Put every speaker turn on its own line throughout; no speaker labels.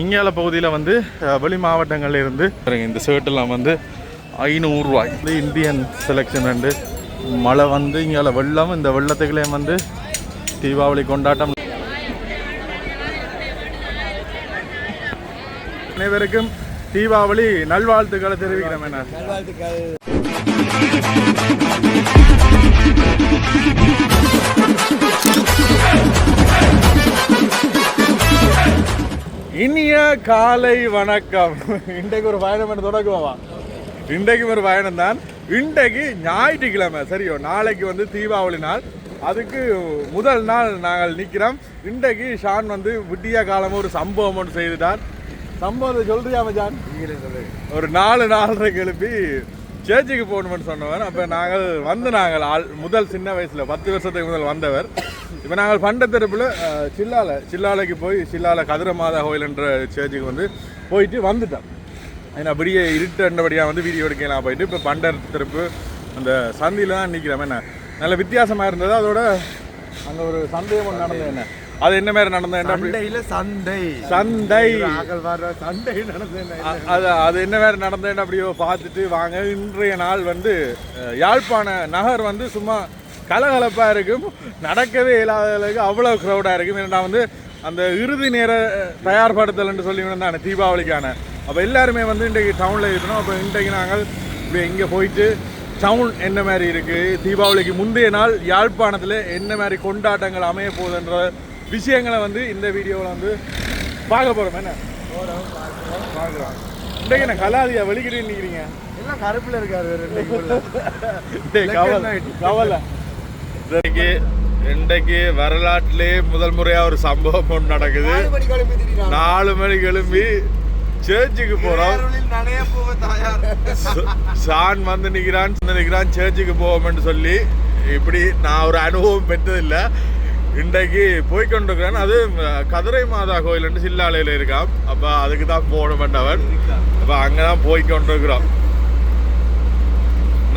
இங்கால பகுதியில் வந்து வெளி மாவட்டங்கள்ல இருந்து இந்த ஷர்ட்டெல்லாம் வந்து ஐநூறுரூவாய் இது இந்தியன் செலெக்ஷன் ரெண்டு மழை வந்து இங்கால வெள்ளம் இந்த வெள்ளத்துக்குள்ளேயும் வந்து தீபாவளி கொண்டாட்டம். அனைவருக்கும் தீபாவளி நல்வாழ்த்துக்களை தெரிவிக்கிறேன் என்ன இனிய காலை வணக்கம். இன்றைக்கு ஒரு பயணம் என்று தொடங்குவோமா? இன்றைக்கு ஒரு பயணம் தான். இன்றைக்கு ஞாயிற்றுக்கிழமை சரியோ? நாளைக்கு வந்து தீபாவளி நாள். அதுக்கு முதல் நாள் நாங்கள் நிற்கிறோம். இன்றைக்கு ஷான் வந்து விட்டிய காலம் ஒரு சம்பவம் ஒன்று செய்துட்டார் சம்பவத்தை சொல்றியா மச்சான்? ஒரு நாலு நாலரைக்கு எழுப்பி சேர்ச்சிக்கு போகணும்னு சொன்னவர். அப்போ நாங்கள் வந்து நாங்கள் ஆள் முதல் சின்ன வயசில் பத்து வருஷத்துக்கு முதல் வந்தவர். இப்போ நாங்கள் பண்டத்தெருப்பில் சில்லால சில்லாலைக்கு போய் சில்லால கதிர மாதா கோயில் என்ற சேர்ச்சுக்கு வந்து போயிட்டு வந்துட்டோம். ஏன்னா அப்படியே இருட்டண்டபடியாக வந்து வீடியோ எடுக்கலாம் போயிட்டு இப்போ பண்டர் திருப்பு அந்த சந்தியில் தான் நிற்கிறோம் என்ன நல்ல வித்தியாசமாக இருந்தது. அதோட அங்கே ஒரு சந்தேகம் ஒன்று நடந்தது. என்ன அது என்ன மாதிரி நடந்தது? என்ன
சண்டை. சண்டை. நடந்தது
அ- அது அது என்ன வேறு நடந்ததுன்னு அப்படியோ பார்த்துட்டு வாங்க. இன்றைய நாள் வந்து யாழ்ப்பாண நகர் வந்து சும்மா கலகலப்பாக இருக்கும். நடக்கவே இல்லாத அளவுக்கு அவ்வளோ க்ரௌடாக இருக்கும். ஏன்னா வந்து அந்த இறுதி நேர தயார்படுத்தல்னு சொல்லி வந்தாங்க தீபாவளிக்கான. அப்போ எல்லாருமே வந்து இன்றைக்கு டவுனில் இருக்கணும். அப்போ இன்றைக்கு நாங்கள் இப்படி இங்கே போயிட்டு டவுன் என்ன மாதிரி இருக்குது தீபாவளிக்கு முந்தைய நாள் யாழ்ப்பாணத்தில் என்ன மாதிரி கொண்டாட்டங்கள் அமைய போகுதுன்ற விஷயங்களை வந்து இந்த வீடியோவில் வந்து பார்க்க போகிறோம் என்ன? பார்க்கலாம் இன்றைக்கு என்ன கலாதியா வெளிக்கிட்டு நிற்கிறீங்க
எல்லாம் கருப்புல இருக்காரு
கவலை. கவலை. இன்றைக்கு இன்றைக்கு வரலாற்றிலே முதல் முறையா ஒரு சம்பவம் ஒன்று நடக்குது.
மணி கிளம்பி
நாலு மணிக்கு எழும்பி சேர்ச்சுக்கு போறோம். சான் வந்து நிற்கிறான் வந்து நிற்கிறான் சேர்ச்சுக்கு போவோம்னு சொல்லி. இப்படி நான் ஒரு அனுபவம் பெற்றதில்லை. இன்றைக்கு போய் கொண்டிருக்கிறேன் அது கதிரை மாதா கோயில்னு சில்லாலையில் இருக்கான் அப்போ அதுக்கு தான் போகணுமென்றவன் அப்போ அங்கே தான் போய் கொண்டிருக்கிறோம்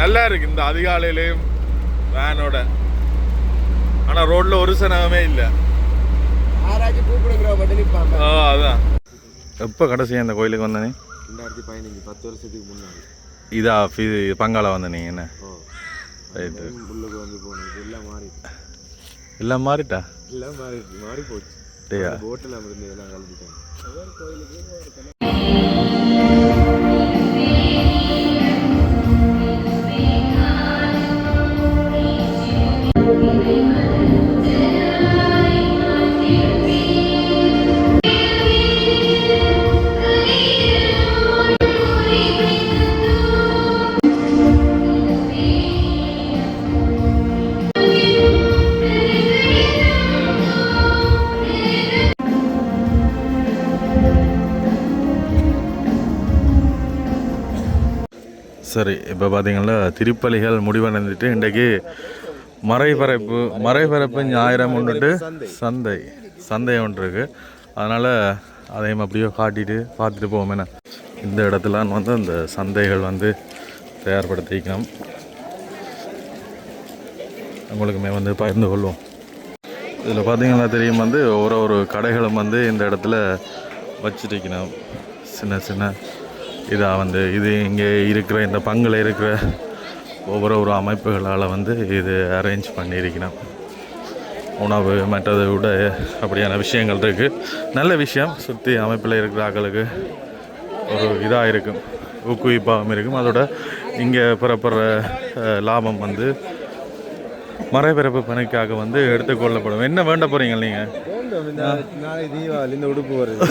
நல்லா இருக்கு இந்த அதிகாலையிலையும் வேனோட. ஆனால் ரோட்டில் ஒரு சனமே இல்லை. ஆ அதான். எப்போ கடைசி அந்த கோயிலுக்கு வந்தனே
ரெண்டாயிரத்தி பதினஞ்சு பத்து வருஷத்துக்கு முன்னாடி.
இதா பங்காள வந்தனே என்ன? ரைட்டு.
புல்லுக்கு வந்து போனது எல்லாம் மாறி
எல்லாம் மாறிட்டா?
எல்லாம் மாறி மாறி போச்சு போட்டில் இருந்து எல்லாம் கலந்துட்டாங்க
சரி இப்போ பார்த்தீங்கன்னா திருப்பலிகள் முடிவடைந்துட்டு இன்றைக்கு மறைபரப்பு மறைபரப்பு ஞாயிறம் ஒன்றுட்டு சந்தை சந்தை ஒன்று இருக்குது அதனால் அதையும் அப்படியே காட்டிட்டு பார்த்துட்டு போவோம் என்ன. இந்த இடத்துல வந்து அந்த சந்தைகள் வந்து தயார்படுத்திக்கணும் உங்களுக்குமே வந்து பகிர்ந்து கொள்வோம். இதில் பார்த்திங்கன்னா தெரியும் வந்து ஒரு ஒரு கடைகளும் வந்து இந்த இடத்துல வச்சுருக்கணும். சின்ன சின்ன இதாக வந்து இது இங்கே இருக்கிற இந்த பங்கில் இருக்கிற ஒவ்வொரு ஒரு அமைப்புகளால் வந்து இது அரேஞ்ச் பண்ணியிருக்கணும் உணவு மற்றதை விட அப்படியான விஷயங்கள் இருக்குது நல்ல விஷயம் சுற்றி அமைப்பில் இருக்கிற ஆக்களுக்கு ஒரு இதாக இருக்கும் ஊக்குவிப்பாகவும் இருக்கும். அதோட இங்கே பெறப்படுற லாபம் வந்து மறைபிறப்பு பணிக்காக வந்து எடுத்துக்கொள்ளப்படும். என்ன வேண்ட போகிறீங்க நீங்கள்
வேண்டும் இந்த நாளை தீபாவளி இந்த உடுப்பு வருது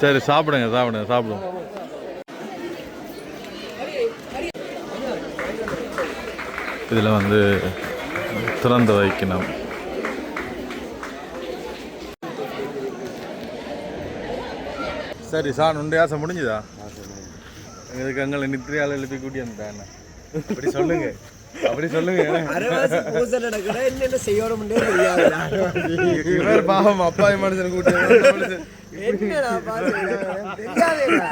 சரி சாப்பிடுங்க சாப்பிடுங்க சாப்பிடுவோம் இதில் வந்து திறந்து வைக்கணும் சரி சார் உண்டு ஆசை முடிஞ்சுதா எங்களுக்கு அங்கே நித்திரியால் எழுப்பி கூட்டி வந்துட்டேன்
அப்படி சொல்லுங்க அப்படி சொல்லுங்க.
அரவாசி பூசை நடக்குதா என்னென்ன செய்யணும்னே தெரியாது.
இவர் பாவம் அப்பாவி மனுஷன் கூட்டி
என்னடா பாத்து தெரியாதேடா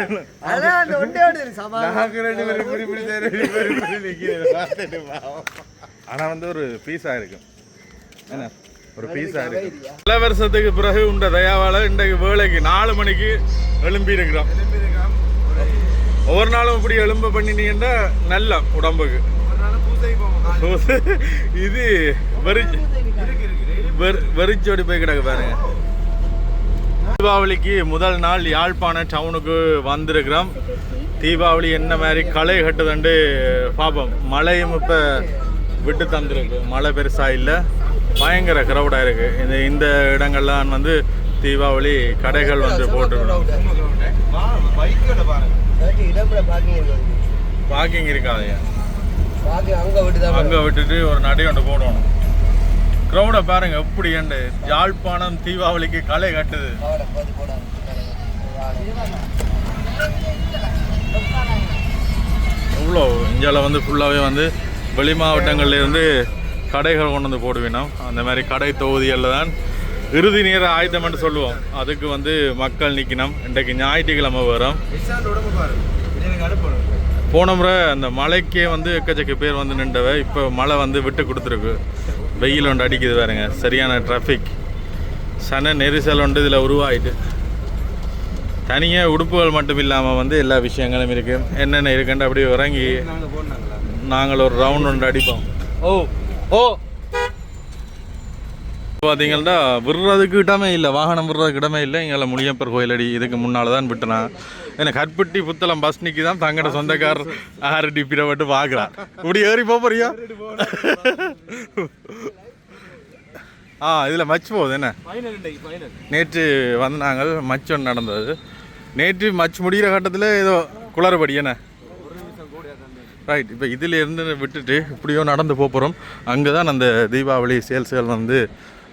அதான் அந்த ஒண்டையோட சமாளம்
நாங்க ரெண்டு பேரும். பார்த்துட்டு பாவம்.
ஆனால் வந்து ஒரு பீஸாக இருக்கும் என்ன? ஒரு பீஸா இருக்கு. பல வருஷத்துக்கு பிறகு உண்ட தயாவால இன்றைக்கு வேலைக்கு நாலு மணிக்கு எழும்பி இருக்கிறோம் ஒவ்வொரு நாளும் இப்படி எலும்ப பண்ணினீங்கன்னா நல்ல உடம்புக்கு. இது வெறி வெறி- வெறிச்சோடி போய் கிடக்கு பாருங்க. தீபாவளிக்கு முதல் நாள் யாழ்ப்பாண டவுனுக்கு வந்திருக்கிறோம். தீபாவளி என்ன மாதிரி களை கட்டுதுண்டு பார்ப்போம் மழையும் இப்போ விட்டு தந்துருக்கு. மழை பெருசா இல்லை. பயங்கர கிரௌடாக இருக்கு. இந்த இந்த இடங்கள்லாம் வந்து தீபாவளி கடைகள் வந்து போட்டுருக்கணும் பார்க்கிங் இருக்காது.
பாக்கிங் அங்க
விட்டுட்டு ஒரு நடை ஒன்று போடணும். க்ரௌடை பாருங்க எப்படி ஏண்டு யாழ்ப்பாணம் தீபாவளிக்கு களை கட்டுது. எவ்வளோ? இந்தியாவில் வந்து ஃபுல்லாகவே வந்து வெளி மாவட்டங்கள்ல இருந்து கடைகள் கொண்டு வந்து போடுவினோம் அந்த மாதிரி கடை தொகுதிகளில் தான் இறுதி நேர ஆயுதம்னு சொல்லுவோம். அதுக்கு வந்து மக்கள் நிற்கணும் இன்றைக்கு ஞாயிற்றுக்கிழமை வரும். போன முறை அந்த மழைக்கே வந்து எக்கச்சக்க பேர் வந்து நின்றவ இப்போ மழை வந்து விட்டு கொடுத்துருக்கு. வெயில் ஒன்று அடிக்குது பாருங்க சரியான டிராஃபிக் சன நெரிசல் ஒன்று இதில் உருவாயிட்டு. தனியாக உடுப்புகள் மட்டும் இல்லாமல் வந்து எல்லா விஷயங்களும் இருக்குது என்னென்ன இருக்குன்ட்டு அப்படியே இறங்கி நாங்கள் ஒரு ரவுண்ட் ஒன்று அடிப்போம். ஓ ஓ. பார்த்தீங்கன்னா விடுறதுக்கு இடமே இல்லை வாகனம் விடுறதுக்கு இடமே இல்லை. எங்களை முனியப்பர் கோயிலடி இதுக்கு முன்னால் தான் விட்டுனா எனக்கு கற்பட்டி புத்தளம் பஸ் நிக்கி தான் தங்கட சொந்தக்காரர் ஆறு டிப்பிட மட்டும் பார்க்குறான் இப்படி ஏறி போறியா? ஆ இதில் மச் போகுது என்ன? நேற்று வந்தாங்கள் மச் ஒன்று நடந்தது. நேற்று மச் முடிகிற கட்டத்தில் ஏதோ குளறுபடி என்ன? ரைட் இப்போ இதில் இருந்து விட்டுட்டு இப்படியோ நடந்து போக போகிறோம் அங்கே தான் அந்த தீபாவளி சேல்ஸ்கள் வந்து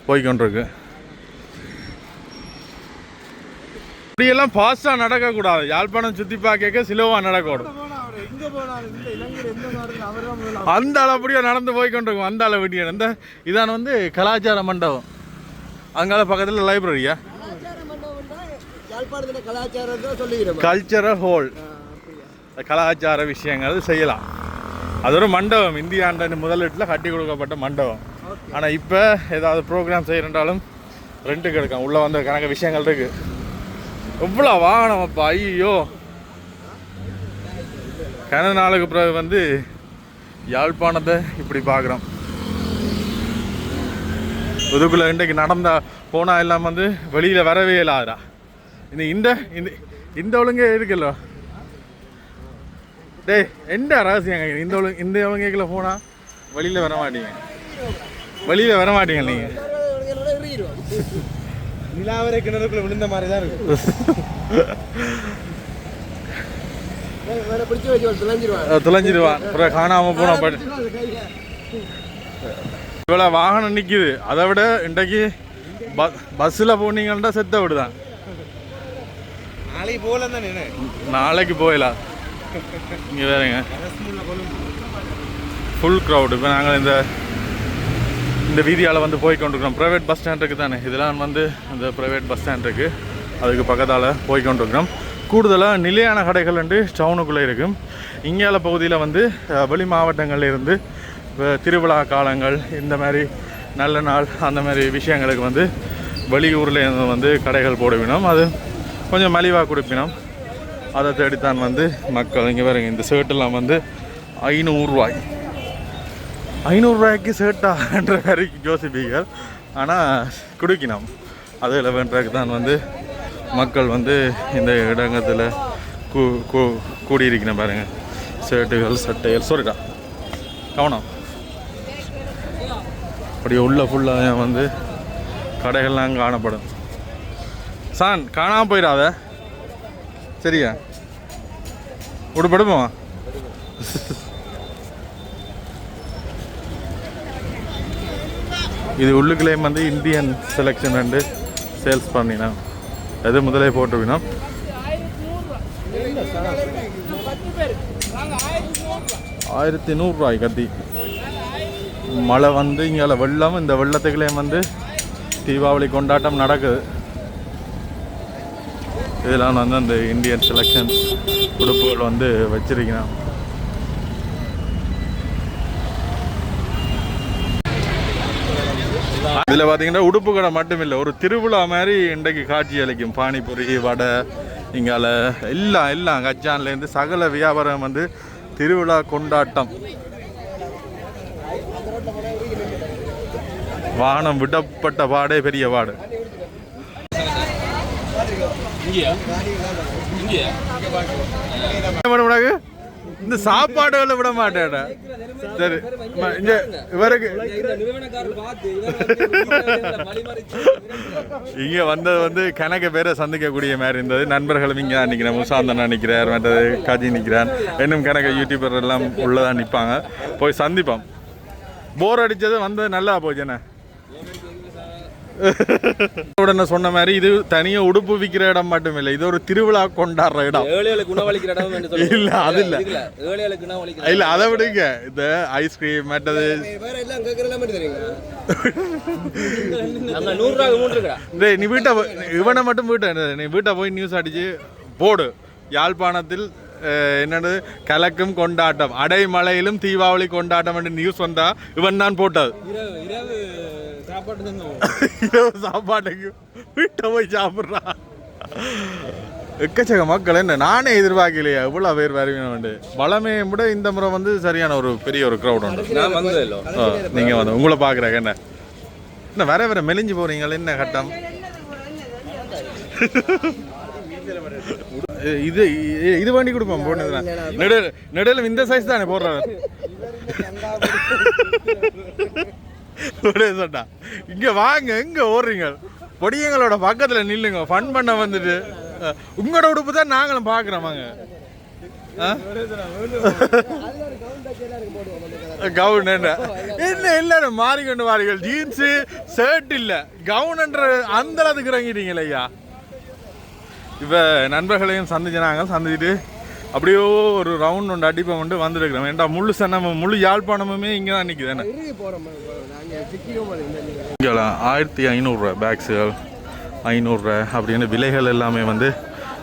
போய்கொண்டிருக்கு இப்படியெல்லாம் ஃபாஸ்ட்டாக நடக்கக்கூடாது. யாழ்ப்பாணம் சுற்றி பார்க்க சிலவாக நடக்கணும். அந்த அப்படியே நடந்து போய்கொண்டிருக்கும் அந்த அளவு வெட்டிய அந்த இதான வந்து கலாச்சார மண்டபம். அங்கால பக்கத்தில் லைப்ரரியா கல்ச்சரல் ஹோல் கலாச்சார விஷயங்கள் செய்யலாம். அது ஒரு மண்டபம். இந்தியாண்ட முதலீட்டில் கட்டி கொடுக்கப்பட்ட மண்டபம். ஆனால் இப்போ ஏதாவது ப்ரோக்ராம் செய்யறண்டாலும் ரெண்டுக்கு எடுக்கும் உள்ளே வந்து கணக்கு விஷயங்கள் இருக்கு. எவ்வளோ வாகனம் அப்பா ஐயோ கன நாளுக்கு பிறகு வந்து யாழ்ப்பாணத்தை இப்படி பார்க்குறோம். இதுக்குள்ளே இன்றைக்கு நடந்தா போனா எல்லாம் வந்து வெளியில் வரவே இல்லாதா இந்த இந்த இந்த இந்த ஒழுங்கே இருக்குல்ல டேய் என்ன ரகசியம் இந்த ஒழுங்கு இந்த ஒழுங்கைக்குள்ள போனால் வெளியில் வர மாட்டீங்க. வெளியில் வர மாட்டீங்க நீங்கள்
நிலாவரை கிணறுக்குள்ள விழுந்த மாதிரி தான் இருக்கு.
வேற பிடிச்சி வச்சு தொலைஞ்சிருவாங்க
தொலைஞ்சிருவான் அப்புறம் காணாமல் போன பட் இவ்வளோ வாகனம் நிற்கிது அதை விட இன்றைக்கு ப பஸ்ஸில் போனீங்கன்னா செத்த விடுதான்.
நாளைக்கு போகல தான் என்ன
நாளைக்கு போயிடலாம் இங்கே வேறுங்க ஃபுல் க்ரௌடு இப்போ நாங்கள் இந்த இந்த வீதியால் வந்து போய் கொண்டிருக்கிறோம். ப்ரைவேட் பஸ் ஸ்டாண்ட் இருக்குது தானே? இதெல்லாம் வந்து அந்த ப்ரைவேட் பஸ் ஸ்டாண்ட் இருக்குது அதுக்கு பக்கத்தால் போய் கொண்டிருக்கிறோம். கூடுதலாக நிலையான கடைகள் வந்து டவுனுக்குள்ளே இருக்கும் இங்கால பகுதியில் வந்து வெளி மாவட்டங்கள்ல இருந்து திருவிழா காலங்கள் இந்த மாதிரி நல்ல நாள் அந்த மாதிரி விஷயங்களுக்கு வந்து வெளியூரில் இருந்து வந்து கடைகள் போடுவினோம் அது கொஞ்சம் மலிவாக கொடுப்பினோம். அதை தேடித்தான் வந்து மக்கள் இங்கே பாருங்க இந்த ஷர்ட்டெல்லாம் வந்து ஐநூறுரூவாய் ஐநூறுரூவாய்க்கு ஷர்ட்டான்ற மாதிரி ஜோசிபிகள் ஆனால் குடிக்கணும் அதில் வேண்டதுக்கு தான் வந்து மக்கள் வந்து இந்த இடங்கத்தில் கூ கூ கூடியிருக்கணும் பாருங்கள் ஷர்ட்டுகள் சட்டைகள் சொல்லிட்டா கவனம். அப்படி உள்ள ஃபுல்லாக வந்து கடைகள்லாம் காணப்படும். சான் காணாமல் போயிடாத. சரியா? உடுப்படுமா இது உள்ளுக்குள்ளேயும் வந்து இந்தியன் செலெக்ஷன் வந்து சேல்ஸ் பண்ணினா. அது முதலே போட்டுவினோம் ஆயிரத்தி நூறுரூவாய் கத்தி. மழை வந்து இங்கே வெள்ளம் இந்த வெள்ளத்துக்குள்ளேயும் வந்து தீபாவளி கொண்டாட்டம் நடக்குது. இதெல்லாம் வந்து அந்த இந்தியன் செலெக்ஷன் உடுப்புகள் வந்து வச்சிருக்கிறேன். இதில் பார்த்தீங்கன்னா உடுப்பு கடை மட்டும் இல்லை ஒரு திருவிழா மாதிரி இன்றைக்கு காட்சி அளிக்கும். பானிபூரி வடை இங்கால எல்லாம் எல்லாம். கச்சான்லேருந்து சகல வியாபாரம் வந்து திருவிழா கொண்டாட்டம். வானம் விடப்பட்ட பாடே பெரிய பாடு கூடாது? இந்த சாப்பாடுகளை விட மாட்டேடா. சரி இங்க இவருக்கு இங்க வந்தது வந்து கணக்க பேரை சந்திக்கக்கூடிய மாதிரி இருந்தது. நண்பர்களும் இங்கே நிற்கிறேன் முசாந்தன் நிற்கிறார் மற்றது காஜி நிற்கிறான் இன்னும் கணக்கு யூடியூபர் எல்லாம் உள்ளதான் நிற்பாங்க போய் சந்திப்போம். போர் அடித்தது வந்தது நல்லா போச்சுண்ணே உடனே சொன்ன மாதிரி இது தனியா உடுப்பு விற்கிற இடம் மட்டும் இல்லை இது ஒரு திருவிழா கொண்டாடுற இடம்.
ஏழைகளுக்கு உணவளிக்கிற இடம்.
இல்ல அது இல்ல.
இதுல ஏழைகளுக்கு உணவளிக்கிற
இல்ல அதை விடுங்க. இந்த ஐஸ்கிரீம் மற்றது
வேற எல்லாம் கேட்கறதெல்லாம் மட்டும் தெரியுங்க.
நம்ம நூறு ரூபாய்க்கு மூணு இருக்கா
டேய் நீ வீட்டை போ- இவனை மட்டும் வீட்டை நீ வீட்டை போய் நியூஸ் அடிச்சு போடு. யாழ்ப்பாணத்தில் என்னது கலக்கும் கொண்டாட்டம் அடைமலையிலும் தீபாவளி கொண்டாட்டம் என்று நியூஸ் வந்தா இவன் தான் போட்டது
இரவு
சாப்பாட்டுக்கு வீட்டை போய் சாப்பிட்றான் எக்கச்சக்க மக்கள் என்ன நானே எதிர்பார்க்கலையா இவ்வளோ பேர் வருவீங்க பலமே விட இந்த முறை வந்து சரியான ஒரு பெரிய ஒரு க்ரௌட் உண்டு
நான் வந்தது இல்லை
ஆ, நீங்க வந்து உங்களை பார்க்குறாங்க என்ன என்ன வர வர மெலிஞ்சு போறீங்களா என்ன கட்டம் இது இது- வண்டி கொடுப்போம் போனதுல நெடல் நெடலும் இந்த சைஸ் தானே போடுறவர் ஒரே சொன்னா இங்க வாங்க எங்க ஓடுறீங்க பொடியங்களோட பக்கத்துல நில்லுங்க ஃபன் பண்ண வந்துட்டு உங்களோட உடுப்பு தான் நாங்களும் பார்க்குறோம் வாங்க கவுன் என்ன எல்லாரும் மாறிக்கொண்டு வாரீர்கள் ஜீன்ஸு ஷர்ட் இல்ல கவுன்ன்ற அந்த அளவுக்கு இறங்கிட்டீங்களே ஐயா இவ நண்பர்களையும் சந்திச்சினாங்க சந்திச்சுட்டு அப்படியோ ஒரு ரவுண்ட் ஒன்று அடிப்பை கொண்டு வந்துருக்கிறோம். ஏன்டா முழு சன்னமும் முழு யாழ்ப்பாணமுமே இங்கே தான் நிற்குது இங்கே ஆயிரத்தி ஐநூறுரூவா பேக்ஸுகள் ஐநூறுரூவா அப்படின்னு விலைகள் எல்லாமே வந்து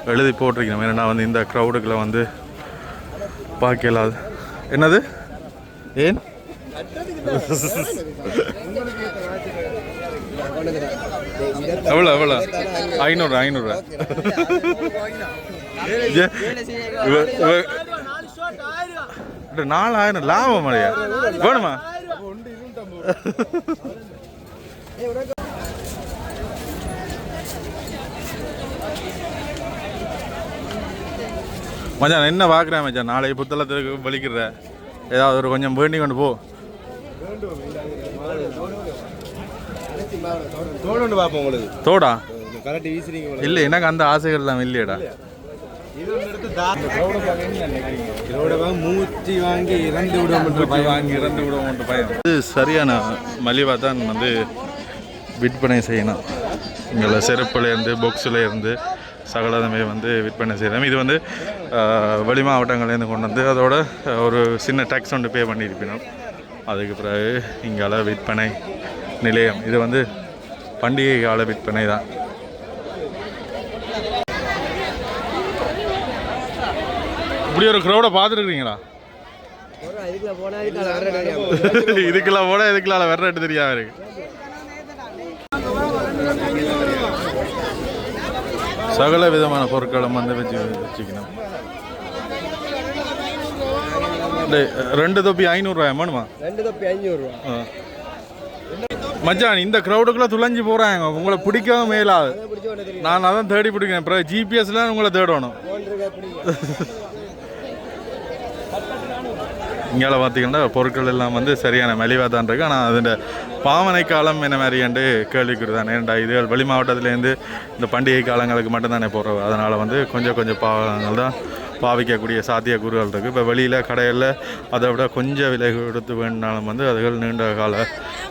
எழுதி போட்டிருக்கணும் ஏன்னா வந்து இந்த க்ரௌடுக்குள்ள வந்து பார்க்கலாது என்னது? ஏன்? எவ்வளோ எவ்வளோ ஐநூறு ஐநூறு. நாலாயிரம் லாபம் மழையா வேணுமா? மச்சான் என்ன பார்க்குறேன் மச்சான்? நாளைக்கு புத்தளத்துக்கு வலிக்கிற. ஏதாவது ஒரு கொஞ்சம் வேண்டி கொண்டு போ.
ஒன்று பார்ப்போம் உங்களுக்கு.
தோடா?
கரெக்ட் வீசுறீங்க
இல்லை எனக்கு அந்த இல்லையடா.
விடுவோம்
பயம். இது சரியான மலிவாக தான் வந்து விற்பனை செய்யணும். இங்கே செருப்புலேருந்து பொக்ஸில் இருந்து சகலதுமே வந்து விற்பனை செய்யணும். இது வந்து வெளி மாவட்டங்கள்லேருந்து கொண்டு வந்து அதோட ஒரு சின்ன டேக்ஸ் ஒன்று பே பண்ணியிருப்பினோம். அதுக்கு பிறகு இங்கால விற்பனை நிலையம். இது வந்து பண்டிகை கால விற்பனை தான். இப்படி ஒரு க்ரௌடை பார்த்துருக்கீங்களா
வர
இதுக்கெல்லாம் போட இதுக்கெல்லாம் வெறட்டு தெரியாம இருக்கு. சகல விதமான பொருட்களும் வந்து வச்சு வச்சுக்கணும். ரெண்டு தொப்பி ஐநூறுரூவா வேணுமா
ரெண்டு தப்பி
ஆ. மச்சான் இந்த க்ரௌடுக்குள்ளே துளைஞ்சி போகிறாங்க உங்களை பிடிக்கவும் மேலாது. நான் அதான் தேடி பிடிக்கிறேன். அப்புறம் ஜிபிஎஸ்ல உங்களை தேடணும். இங்கே பார்த்தீங்கன்னா பொருட்கள் எல்லாம் வந்து சரியான மலிவாக தான் இருக்குது ஆனால் அதில் பாவனை காலம் என்ன மாதிரியாண்டு கேள்விக்குறி தான் ஏன்டா இது வெளி மாவட்டத்துலேருந்து இந்த பண்டிகை காலங்களுக்கு மட்டும்தானே போடுறோம் அதனால் வந்து கொஞ்சம் கொஞ்சம் பாவங்கள் தான் பாவிக்கக்கூடிய சாத்தியக்கூறுகள் இருக்குது இப்போ வெளியில் கடையில் அதை விட கொஞ்சம் விலை கொடுத்து வேணுனாலும் வந்து அதுகள் நீண்ட கால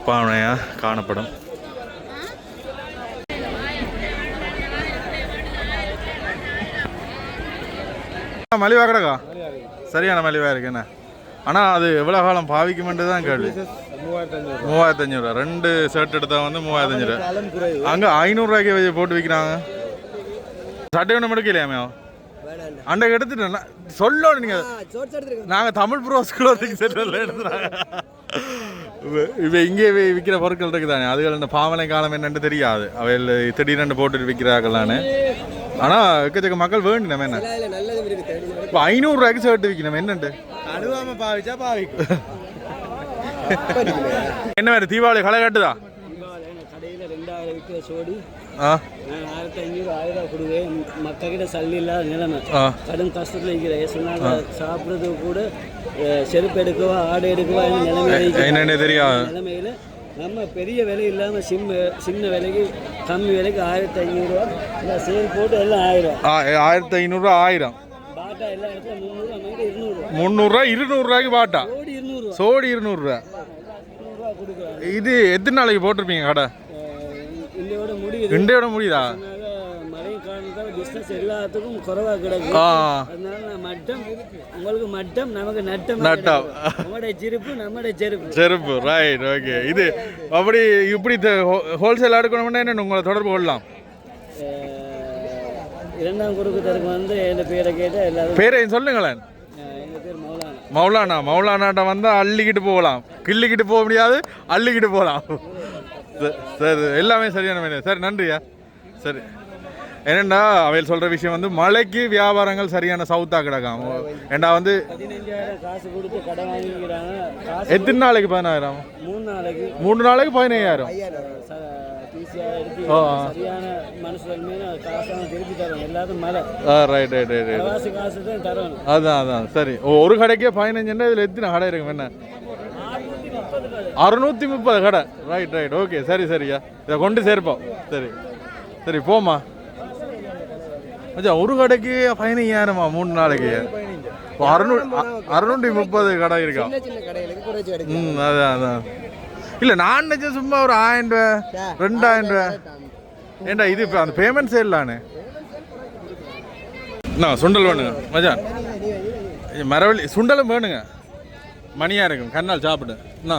பாவனையாக காணப்படும். மலிவா கிடக்கா? சரியான மலிவாக இருக்கு என்ன? ஆனால் அது எவ்வளோ காலம் பாவிக்குமென்று தான் கேள்வி.
மூவாயிரத்தஞ்சூறு
மூவாயிரத்தி அஞ்சூறுரூவா ரெண்டு ஷர்ட் எடுத்தா வந்து மூவாயிரத்தி அஞ்சூறு அங்கே ஐநூறுரூவாய்க்கு போட்டு விற்கிறாங்க சட்டை ஒன்று எடுக்கலையாமே
வேணாண்டா
அண்டை எடுத்துட்டேன் சொல்லணும் நீங்கள்
எடுத்துருக்கேன்
நாங்கள் தமிழ் ப்ரோ ஸ்கூலோத்துக்கு செட்டில் எடுத்துறாங்க. இவ இங்கே விற்கிற பொருட்கள் இருக்குதானே? அதுகள் இந்த பாவனை காலம் என்னன்னு தெரியாது. அவையில் திடீரென்று போட்டு விற்கிறார்களானே ஆனால் எக்கச்சக்க மக்கள் வேண்டினோம் என்ன? இப்போ ஐநூறுரூவாய்க்கு ஷர்ட் விற்கணும் என்னண்டு?
கழுவாம பாவிச்சா பாவிக்கும்.
என்ன வேறு தீபாவளி களை கட்டுதா?
கடையில் ரெண்டாயிரம் விற்கிற சோடி. ஆயிரத்தி ஐநூறு ஆயிரம் கொடுவேன். மக்கள்கிட்ட சல்லி இல்லாத நிலைமை. கடும் கஷ்டத்தில் இருக்கிறேன். சொன்னாங்க சாப்பிட்றது கூட செருப்பு எடுக்கவா ஆடை எடுக்கவா
என்னன்னு தெரியாது
நிலைமையில நம்ம பெரிய விலை இல்லாமல் சிம்ம சின்ன விலைக்கு கம்மி விலைக்கு ஆயிரத்தி ஐநூறுரூவா இல்லை சேல் போட்டு எல்லாம் ஆயிரம்
ஆயிரத்தி ஐநூறுரூவா ஆயிரம்.
பாட்டா எல்லா இடத்துல முந்நூறுவா நம்ம இருநூறுவா
முந்நூறுரூவா இருநூறுவாய்க்கு பாட்டா?
கோடி இருநூறுவா
சோடி இருநூறுரூவா இது எத்தனை நாளைக்கு போட்டிருப்பீங்க கடை?
இல்லையோட முடியுது.
இண்டையோட முடியுதா?
மழை காரணத்தால் பிஸ்னஸ் எல்லாத்துக்கும் குறைவா கிடக்கு. அதனால மட்டம் உங்களுக்கு மட்டம் நமக்கு நட்டம்
நட்டம்.
நம்முடைய செருப்பு நம்முடைய செருப்பு.
செருப்பு ரைட் ஓகே இது அப்படி இப்படி ஹோல்சேல் எடுக்கணும்னா என்ன உங்களை தொடர்பு கொள்ளலாம்?
இரண்டாம் குறுக்கு தெருக்கு வந்து என் பேரை கேட்டால் எல்லாரும்
பேரை சொல்லுங்களேன்.
அஹ், எங்க பேர் மௌலானா.
மௌலானா மௌலானாட்ட வந்தால் அள்ளிக்கிட்டு போகலாம். கிள்ளிக்கிட்டு போக முடியாது அள்ளிக்கிட்டு போகலாம். சரி எல்லாமே சரியான வேணும் சார் நன்றியா? சரி. என்னண்டா அவையில் சொல்கிற விஷயம் வந்து மழைக்கு வியாபாரங்கள் சரியான சவுத்தாக கிடக்காம. ஏண்டா வந்து எத்தனை நாளைக்கு பதினாயிரம்?
மூணு நாளைக்கு
பதினையாயிரம். ஆ. ரைட் ரைட் ரைட் அதான் அதான் சரி. ஓ, ஒரு கடைக்கே பதினஞ்சுன்னா இதில் எத்தனை கடை இருக்கும்? என்ன? அறுநூத்தி முப்பது கடை. ரைட் ரைட் ஓகே சரி சரியா இதை கொண்டு சேர்ப்போம். சரி. சரி போமா மச்சான் ஒரு கடைக்கு பதினையாயிரமா? மூணு நாளைக்கு. அறுநூ அறுநூற்றி முப்பது கடை இருக்கா? ம் அதான் அதான். இல்லை நான் நினச்சேன் சும்மா ஒரு ஆயிரம் ரூபா ரெண்டாயிரம் ரூபா ஏண்டா இது இப்போ அந்த பேமெண்ட் செய்யலானே என்ன சுண்டல் வேணுங்க? மச்சான். மரவள்ளி சுண்டலும் வேணுங்க. மணியாக இருக்கும். கண்ணால் சாப்பிடு. என்ன?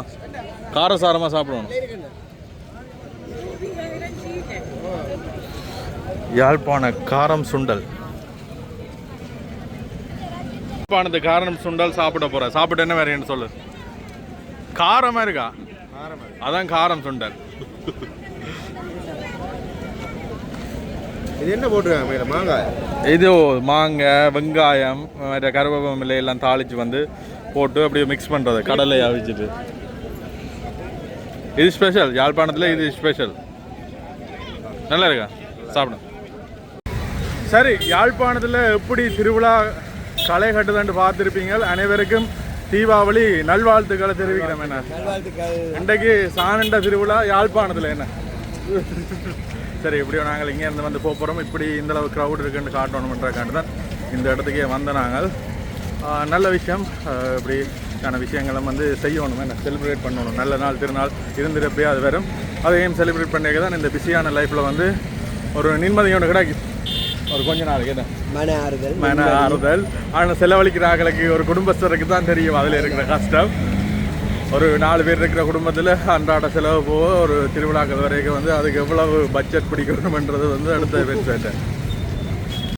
காரசாரமாக சாப்பிடணும் யாழ்ப்பாண காரம் சுண்டல். யாழ்ப்பாணத்து காரம் சுண்டல் சாப்பிட போகிறேன் சாப்பிட்டு என்ன வேறேன்னு சொல்லு? காரமாக இருக்கா? அதான் காரம் சுண்டல்.
இது என்ன போட்டுருக்காங்க மேல மாங்காய்?
இது மாங்காய் வெங்காயம் மற்ற கருவேப்பிலை எல்லாம் தாளிச்சு வந்து போட்டு அப்படியே மிக்ஸ் பண்ணுறது கடலை அவிச்சிட்டு. இது ஸ்பெஷல் யாழ்ப்பாணத்தில் இது ஸ்பெஷல் நல்லா இருக்கா? சாப்பிடும் சரி யாழ்ப்பாணத்தில் எப்படி திருவிழா களை கட்டுதுன்னு பார்த்துருப்பீங்க. அனைவருக்கும் தீபாவளி நல்வாழ்த்துக்களை தெரிவிக்கிறேன் என்ன? இன்றைக்கு சானண்ட திருவிழா யாழ்ப்பாணத்தில் என்ன? சரி இப்படியோ நாங்கள் இங்கே இருந்து வந்து போக போகிறோம் இப்படி இந்த அளவு க்ரௌட் இருக்குன்னு காட்டணுன்றக்காண்டு தான் இந்த இடத்துக்கே வந்த நாங்கள். நல்ல விஷயம். ஆஹ் இப்படியான விஷயங்களும் வந்து செய்யணும் என்ன செலிப்ரேட் பண்ணணும். நல்ல நாள் திருநாள் இருந்துட்டு அது வரும் அதையும் செலிப்ரேட் பண்ணிக்க தான் இந்த பிஸியான லைஃப்பில் வந்து ஒரு நிம்மதியோடு கிடைக்கும் ஒரு கொஞ்ச நாளைக்கு என்ன
மன ஆறுதல்
மன ஆறுதல். ஆனால் செலவழிக்கிற ஆக்களுக்கு ஒரு குடும்பஸ்தருக்கு தான் தெரியும். அதில் இருக்கிற கஷ்டம். ஒரு நாலு பேர் இருக்கிற குடும்பத்தில் அன்றாட செலவு போக ஒரு திருவிழாக்கள் வரைக்கும் வந்து அதுக்கு எவ்வளவு பட்ஜெட் பிடிக்கணும்ன்றது வந்து அடுத்த பேர்